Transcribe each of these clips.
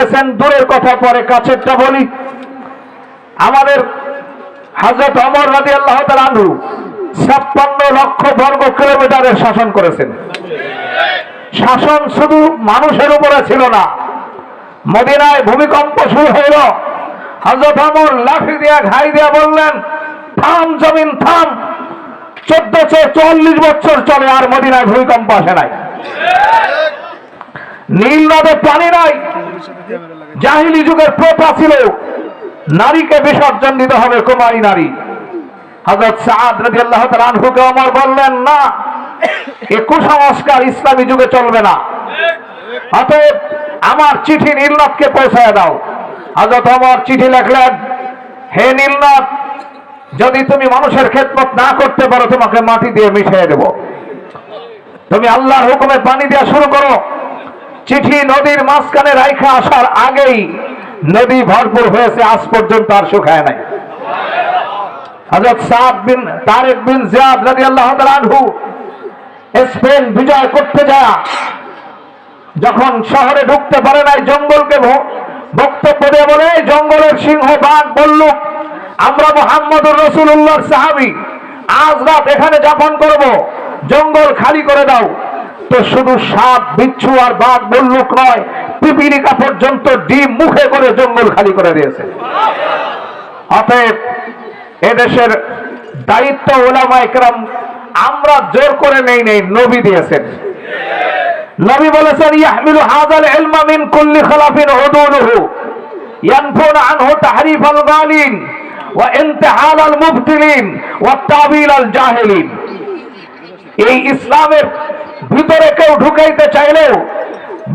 বলেছেন, দূরের কথা পরে কাছেরটা বলি। আমাদের হাজরত অমর রাজি আল্লাহ আনহু ছাপ্পান্ন লক্ষ বর্গ কিলোমিটারের শাসন করেছেন। শাসন শুধু মানুষের উপরে ছিল না, মদিনায় ভূমিকম্প শুরু হইল। হজরত আমর লাঠি দিয়া, ঘাই দিয়া বললেন, থাম জমিন, থাম। চোদ্দশো চল্লিশ বছর চলে আর মদিনায় ভূমিকম্প আসে নাই। নীল নদে পানি নাই। জাহিলি যুগের প্রথা ছিল, নারীকে বিসর্জন দিতে হবে কুমারী নারী। হজরত সাদ রাদিয়াল্লাহু তাআলা আনহুকে ওমর বললেন, না, এ কুসংস্কার ইসলামী যুগে চলবে না। অতএব আমার চিঠি নীলনাথকে পৌঁছায় দাও। হজরত ওমর চিঠি লেখলেন, হে নীলনাথ যদি তুমি মানুষের খেদমত না করতে পারো, তোমাকে মাটি দিয়ে মিশিয়ে দেব। তুমি আল্লাহর হুকুমে পানি দেওয়া শুরু করো। চিঠি নদীর মাঝখানে রাইখা আসার আগেই নদী ভরপুর হয়েছে, আজ পর্যন্ত আর শুকায় নাই। বিজয় করতে যখন শহরে ঢুকতে পারে নাই বলে জঙ্গলের সিংহ, বাঘ আমরা সাহাবি, আজ রাত এখানে যাপন করব, জঙ্গল খালি করে দাও। তো শুধু সাপ, বিচ্ছু আর বাঘ বললুক নয়, পিপিলিকা পর্যন্ত ডিম মুখে করে জঙ্গল খালি করে দিয়েছে। অতএব এদেশের দায়িত্ব ওলামা একরাম আমরা জোর করে নেই নেই, নবী দিয়েছেন। নবী বলেছেন, ইয়াহমিলু হাযাল ইলমা মিন কুল্লি খলাফিন উদুলুহু ইয়ানফুন আনহু তাহরিফ আল গালিন, ওয়া ইনতিহাল আল মুবতিলিন, ওয়া তাবিল আল জাহিলিন। এই ইসলামের ভিতরে কেউ ঢুকাইতে চাইলেও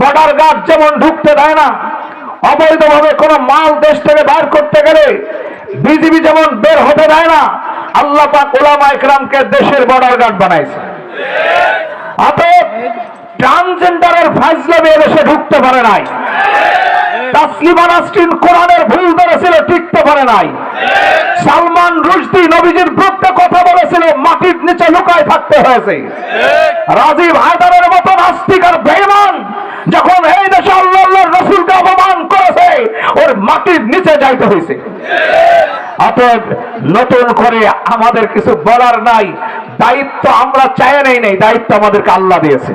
বর্ডার গার্ড যেমন ঢুকতে দেয় না, অবৈধভাবে কোনো মাল দেশ থেকে বার করতে গেলে বিজিবি যেমন বের হতে দেয় না, আল্লাহ পাক ওলামা ইকরামকে দেশের বর্ডার গার্ড বানাইছে। অতএব ট্রান্সজেন্ডারের ফাইজলামে এদেশে ঢুকতে পারে নাই। তাসলিমা নাসরিন কোরআনের ভুল ধরেছিল নাই। সালমান রুশদি কথা বলেছিল, মাটির নিচে লুকায় থাকতে হয়েছে। রাজীব হায়দারের যখন রসুলকে অপমান করেছে, ওর মাটির নিচে যাইতে হয়েছে। অতএব নতুন করে আমাদের কিছু বলার নাই, দায়িত্ব আমরা চাই নেই নেই, দায়িত্ব আমাদেরকে আল্লাহ দিয়েছে।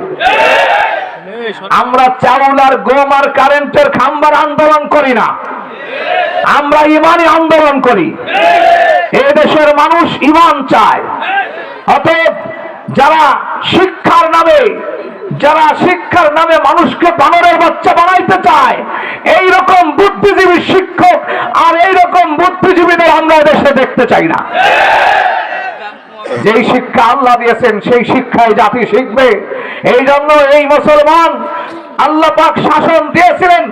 আমরা চাউল আর গম আর কারেন্টের খাম্বার আন্দোলন করি না। আমরা ইমানি আন্দোলন করি। এ দেশের মানুষ ইমান চায়। অতএব যারা শিক্ষার নামে, যারা শিক্ষার নামে মানুষকে বানরের বাচ্চা বানাইতে চায় এই রকম বুদ্ধিজীবী শিক্ষক আর এই রকম বুদ্ধিজীবীদের আমরা দেশে দেখতে চাই না। যেই শিক্ষা আল্লাহ দিয়েছেন, সেই শিক্ষায় জাতি শিখবে। এই জন্য এই মুসলমান আল্লাহ পাক শাসন দিয়েছিলেন।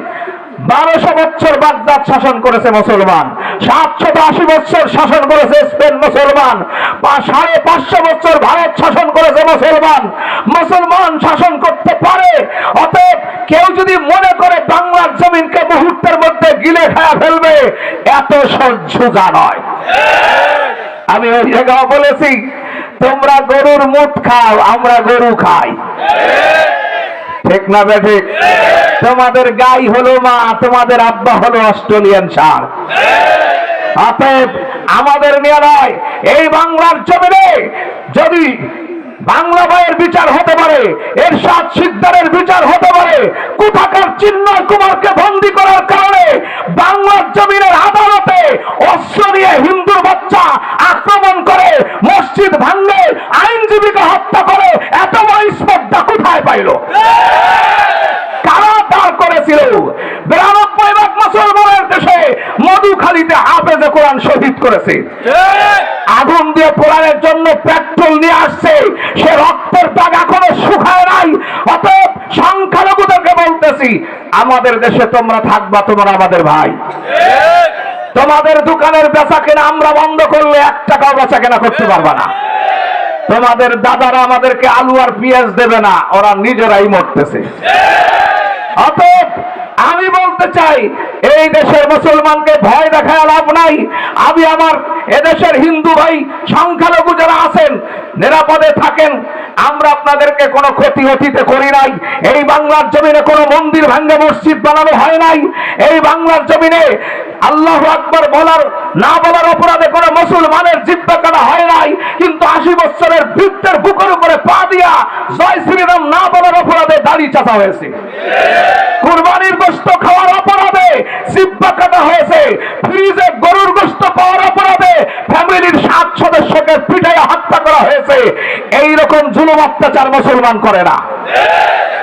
বারোশো বছর বাগদাদ শাসন করেছে মুসলমান। সাতশো আশি বছর শাসন করেছে স্পেন মুসলমান। সাড়ে পাঁচশো বছর ভারত শাসন করেছে মুসলমান। মুসলমান শাসন করতে পারে, অতএব কেউ যদি মনে করে বাংলার জমিনকে মুহূর্তের মধ্যে গিলে খায়া ফেলবে, এত সোজা নয়। আমি ওই জায়গায় বলেছি, তোমরা গরুর মুখ খাও, আমরা গরু খাই। ঠিক না বেঠে? তোমাদের গাই হলো মা, তোমাদের আব্বা হলো অস্ট্রেলিয়ান সার। অতএব আমাদের নিয়ে, এই বাংলার জমিনে যদি বাংলা ভাইয়ের বিচার হতে পারে এর সাত সিদ্ধারের বিচার হতে পারে কোথাকার চিন্ময় কুমারকে বন্দি করার কারণে বাংলার জমিনের আদালতে অস্ত্র নিয়ে হিন্দুর বাচ্চা আক্রমণ করে মসজিদ ভাঙলে আইনজীবীকে হত্যা করে এত বড় স্পর্ধা কোথায় পাইল কারা দাঁড় করেছিল বিরানব্বই ভাগ মুসলমানের দেশে মধুখালীতে হাফেজে কোরআন শহীদ করেছে। আগুন দিয়ে পোড়ানোর জন্য পেট্রোল নিয়ে আসছে। সে রক্তের দাগ এখনও শুকায় নাই। অতএব সংখ্যালঘুদেরকে বলতেছি আমাদের দেশে তোমরা থাকবা তোমরা আমাদের ভাই। তোমাদের দোকানের বেচা কেনা আমরা বন্ধ করলে এক টাকাও বেচা কেনা করতে পারবা না। তোমাদের দাদারা আমাদেরকে আলু আর পেঁয়াজ দেবে না ওরা নিজেরাই মরতেছে। আমি বলতে চাই, এই দেশের মুসলমানকে ভয় দেখায় লাভ নাই। আমি আমার এদেশের হিন্দু ভাই সংখ্যালঘু যারা আছেন, নিরাপদে থাকেন, আমরা আপনাদেরকে কোনো ক্ষতি অতীতে করি নাই। এই বাংলার জমিনে কোনো মন্দির ভাঙ্গে মসজিদ বানানো হয় নাই। এই বাংলার জমিনে আল্লাহ আকবর বলার, না বলার অপরাধে কোনো মুসলমানের জিব্বা কাটা হয় নাই। কিন্তু আশি বছরের বৃত্তের বুকের উপরে পা দিয়া জয় শ্রীরাম না বলার অপরাধে দাড়ি চাচা হয়েছে। কুরবানির গোস্ত খাওয়ার অপরাধে জিব্বা কাটা হয়েছে। ফ্রিজে গরুর গোস্ত পাওয়ার অপরাধে ফ্যামিলির সাত সদস্যকে পিটাইয়া হত্যা করা হয়েছে। এই রকম জুলুম অত্যাচার মুসলমান করে না।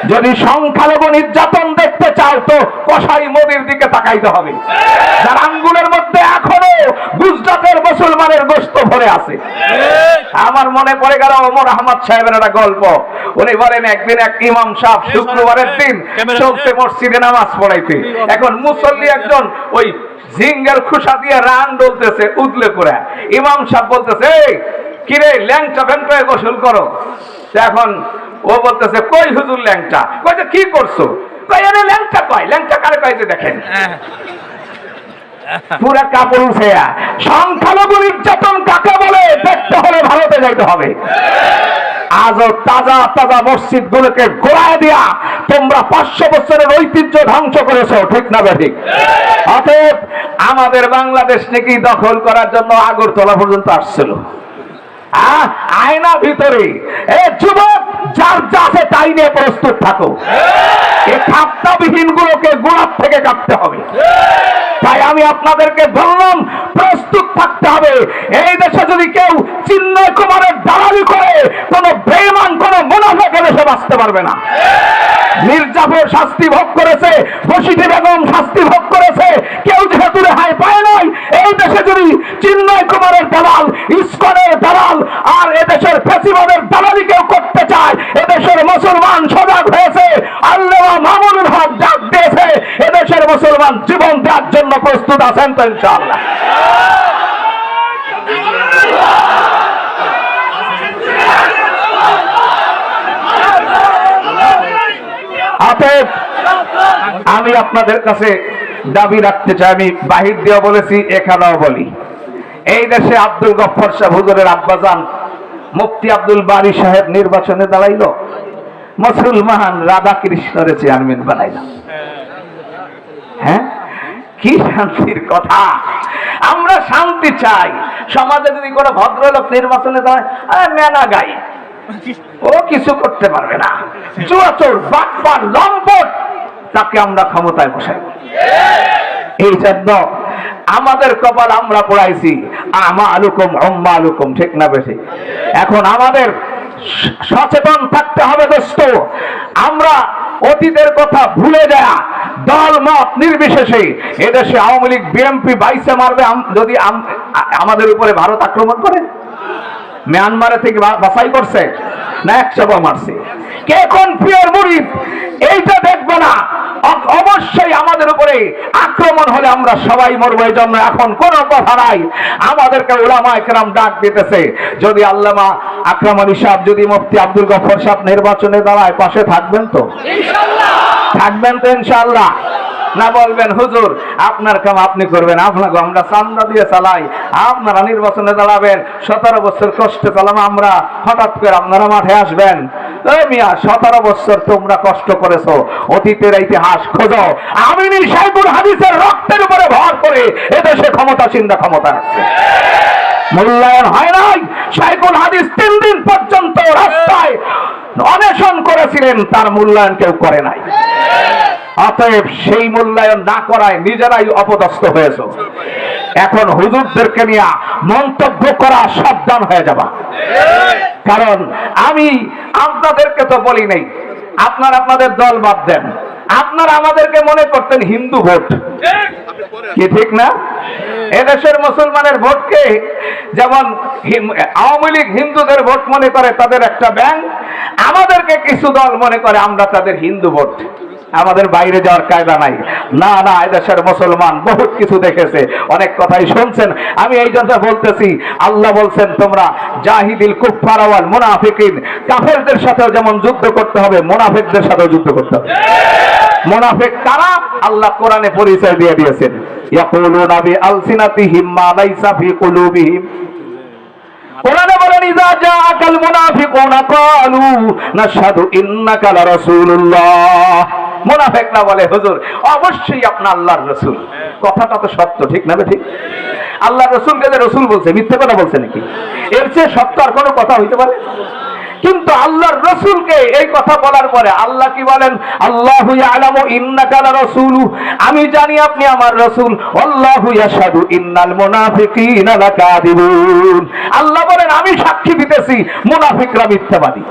যদি সংখ্যালঘু নির্যাতন দেখতে চাও তো কসাই মোদির দিকে তাকাইতে হবে। যার আঙ্গুলের মধ্যে এখনও গুজরাটের মুসলমানের গোস্ত ভরে আছে। আমার মনে পড়ে গেল ওমর আহমদ সাহেবের একটা গল্প। উনি বলেন একদিন এক ইমাম সাহেব শুক্রবারের দিন চলছে মসজিদে নামাজ পড়াইতে। এখন মুসল্লি একজন ওই ঝিঙ্গের খুশা দিয়ে রান ডলতেছে উদলে করে। ইমাম সাহেব বলতেছে "এই, কিরে ল্যাংটা ফ্যাংটা গোসল করো। এখন ও বলতেছে কই হুজুর ল্যাংটা? কইতে কি করছ? কই আরে ল্যাংটা কয় ল্যাংটা কারে কইতে দেখেন? পুরা কাপড় উঠে সংখ্যালঘু নির্যাতন কাকে বলে? দেখতে হলে ভারতে যাইতে হবে। আজও তাজা তাজা মসজিদ গুলোকে গোড়ায় দিয়া তোমরা পাঁচশো বছরের ঐতিহ্য ধ্বংস করেছ ঠিক না বে ঠিক অতএব আমাদের বাংলাদেশ নাকি দখল করার জন্য আগরতলা পর্যন্ত আসছিল। আয়না ভিতরে। এ যুবক যার যা আছে তাই নিয়ে প্রস্তুত থাকো। এই খাপ্তাবিহীন গুলোকে গোড়ার থেকে কাটতে হবে। তাই আমি আপনাদেরকে বললাম প্রস্তুত থাকতে হবে। এই দেশে যদি কেউ চিন্ময় কুমারের দালালি করে কোন বেমান কোন মুনাফেকে দেশে বাঁচতে পারবে না। মির্জাফর শাস্তি ভোগ করেছে বসিটি বেগম শাস্তি ভোগ করেছে কেউ যেহেতু রেহাই পায় নাই এই দেশে যদি চিন্ময় কুমারের দালাল ইস্কনের দালাল আর এদেশের ফেসিবাদের দালালি কেউ করতে চায়, এদেশের মুসলমান সজাগ হয়েছে আল্লাহ মামুনুল হক ডাক দিয়েছে, এদেশের মুসলমান জীবন দেওয়ার জন্য প্রস্তুত আছেন তো ইনশাআল্লাহ। আমি আপনাদের কাছে দাবি রাখতে চাই, আমি বাহির দিয়ে বলেছি, এখানেও বলি। এই দেশে আব্দুল গফর সাহেব, হুজুরের আব্বাজান মুফতি আব্দুল বারি সাহেব নির্বাচনে দাঁড়াইল। মুসলমান রাধা কৃষ্ণরে চেয়ারম্যান বানাইল। হ্যাঁ? কি শান্তির কথা। আমরা শান্তি চাই। সমাজে যদি কোনো ভদ্রলোক নির্বাচনে দাঁড়ায় মেনা গাই। ও কিছু করতে পারবে না। চুয়াচোর, বাটপার, লম্পট, তাকে আমরা ক্ষমতায় বসাই এই জন্য আমাদের কপাল আমরা পড়াইছি। আমা আলুকুম অম্মা আলুকুম ঠিক না বেশি এখন আমাদের সচেতন থাকতে হবে দোস্ত। আমরা অতীতের কথা ভুলে যায় দল, মত নির্বিশেষে এদেশে আওয়ামী লীগ বিএনপি বাইসে মারবে যদি আমাদের উপরে ভারত আক্রমণ করে? মিয়ানমারে থেকে বা- বাছাই করছে? না একশো মারছে? কে কোন প্রিয়র মুড়ি এইটা দেখব না। অবশ্যই আমাদের উপরে আক্রমণ হলে আমরা সবাই মরবো এই জন্য এখন কোনো কথা নাই। আমাদেরকে ওলামা একরাম ডাক দিতেছে। যদি আল্লামা আকরাম আলী সাহেব যদি মুফতি আব্দুল গফর সাহেব নির্বাচনে দাঁড়ায় পাশে থাকবেন তো? থাকবেন তো ইনশাআল্লাহ। না বলবেন হুজুর আপনার কাম আপনি করবেন আপনাকে আমরা চান্দা দিয়ে চালাই। আপনারা নির্বাচনে দাঁড়াবেন সতেরো বছর কষ্ট চালাম আমরা হঠাৎ করে আপনারা মাঠে আসবেন। মিয়া, সতেরো বছর তোমরা কষ্ট করেছ, অতীতের ইতিহাস খোঁজো। আমিনী সাইবুল হাদিসের রক্তের উপরে ভর করে এদেশে ক্ষমতাসীনরা ক্ষমতা আছে। মূল্যায়ন হয় নাই। সাইকুল হাদিস তিন দিন পর্যন্ত রাস্তায় অন্বেষণ করেছিলেন, তার মূল্যায়ন কেউ করে নাই। অতএব সেই মূল্যায়ন না করায় নিজেরাই অপদস্থ হয়েছে। এখন হুজুরদেরকে নিয়ে মন্তব্য করা সাবধান হয়ে যাবা। কারণ আমি আপনাদেরকে তো বলি নাই, আপনার আপনাদের দল বাদ দেন। আপনারা আমাদেরকে মনে করতেন হিন্দু ভোট। কি ঠিক না? এদেশের মুসলমানের ভোটকে যেমন আওয়ামী লীগ হিন্দুদের ভোট মনে করে তাদের একটা ব্যাংক, আমাদেরকে কিছু দল মনে করে আমরা তাদের হিন্দু ভোট। আমাদের বাইরে যাওয়ার কায়দা নাই। না না এদেশের মুসলমান বহুত কিছু দেখেছে, অনেক কথাই শুনছেন। আমি এই জন্য বলতেছি, আল্লাহ বলছেন তোমরা জাহিদিল কুফার ওয়াল মুনাফিকিন, কাফেরদের সাথেও যেমন যুদ্ধ করতে হবে, মুনাফিকদের সাথেও যুদ্ধ করতে হবে। মুনাফিক কারা? আল্লাহ কোরআনে পরিচয় দিয়ে দিয়েছেন। ইয়াকুলুনা বিআলসিনাতিহিম মা লাইসা ফি কুলুবিহিম। কোরআনে বলেন, ইযা জাআকাল মুনাফিকুনা ক্বালু, নাশহাদু ইন্নাকা লারাসূলুল্লাহ মুনাফিকরা বলে হুজুর অবশ্যই আপনি আল্লাহর রাসূল। কথাটা তো সত্য ঠিক না ঠিক? আল্লাহর রাসূলকে যে রাসূল বলছে মিথ্যে কথা বলছে নাকি? এর চেয়ে সত্য আর কোনো কথা হইতে পারে? কিন্তু আল্লাহর রসুলকে এই কথা বলার পরে আল্লাহ কি বলেন? আল্লাহু ইয়ালামু ইন্নাকা লারাসূলু। আমি জানি আপনি আমার রাসূল। আল্লাহু ইয়াশহাদু ইন্নাল মুনাফিকিনা লাকাযিবুন। আল্লাহ বলেন আমি সাক্ষী দিতেছি মুনাফিকরা মিথ্যাবাদী।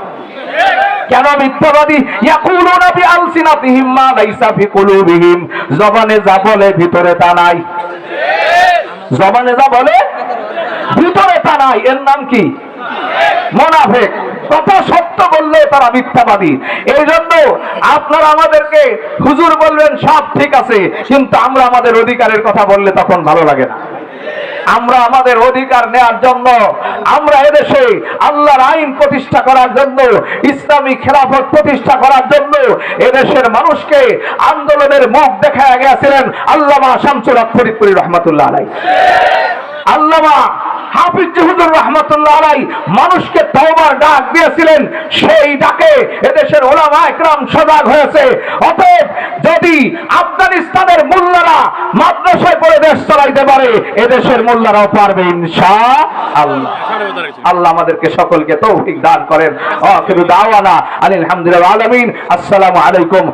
কেন মিথ্যাবাদী? ইয়াকুলুনা বিআলসিনাতিহিম মা লাইসা ফি কুলুবিহিম জবানে যা বলে, ভিতরে তা নাই। জবানে যা বলে, ভিতরে তা নাই। এর নাম কি? মোনাফেক। কথা সত্য বললে তারা মিথ্যাবাদী? এই জন্য আপনারা আমাদেরকে হুজুর বলবেন, সব ঠিক আছে, কিন্তু আমরা আমাদের অধিকারের কথা বললে তখন ভালো লাগে না। আমরা আমাদের অধিকার নেয়ার জন্য, আমরা এদেশে আল্লাহর আইন প্রতিষ্ঠা করার জন্য, ইসলামী খেলাফত প্রতিষ্ঠা করার জন্য এদেশের মানুষকে আন্দোলনের মুখ দেখা গেছিলেন আল্লামা শামসুল ফরিদপুরি রহমতুল্লাহ আল্লামা হাফিজ হুজুর রহমতুল্লাহ আলাই মানুষকে তওবার ডাক দিয়েছিলেন, সেই ডাকে এদেশের সজাগ হয়েছে। অতএব যদি আফগানিস্তানের মোল্লারা মাদ্রাসায় করে দেশ চালাইতে পারে, এদেশের মোল্লারাও পারবে ইনশা আল্লাহ আল্লাহ আমাদেরকে সকলকে তৌফিক দান করেন। আখিরু দাওয়ানা আলহামদুলিল্লাহ আসসালামু আলাইকুম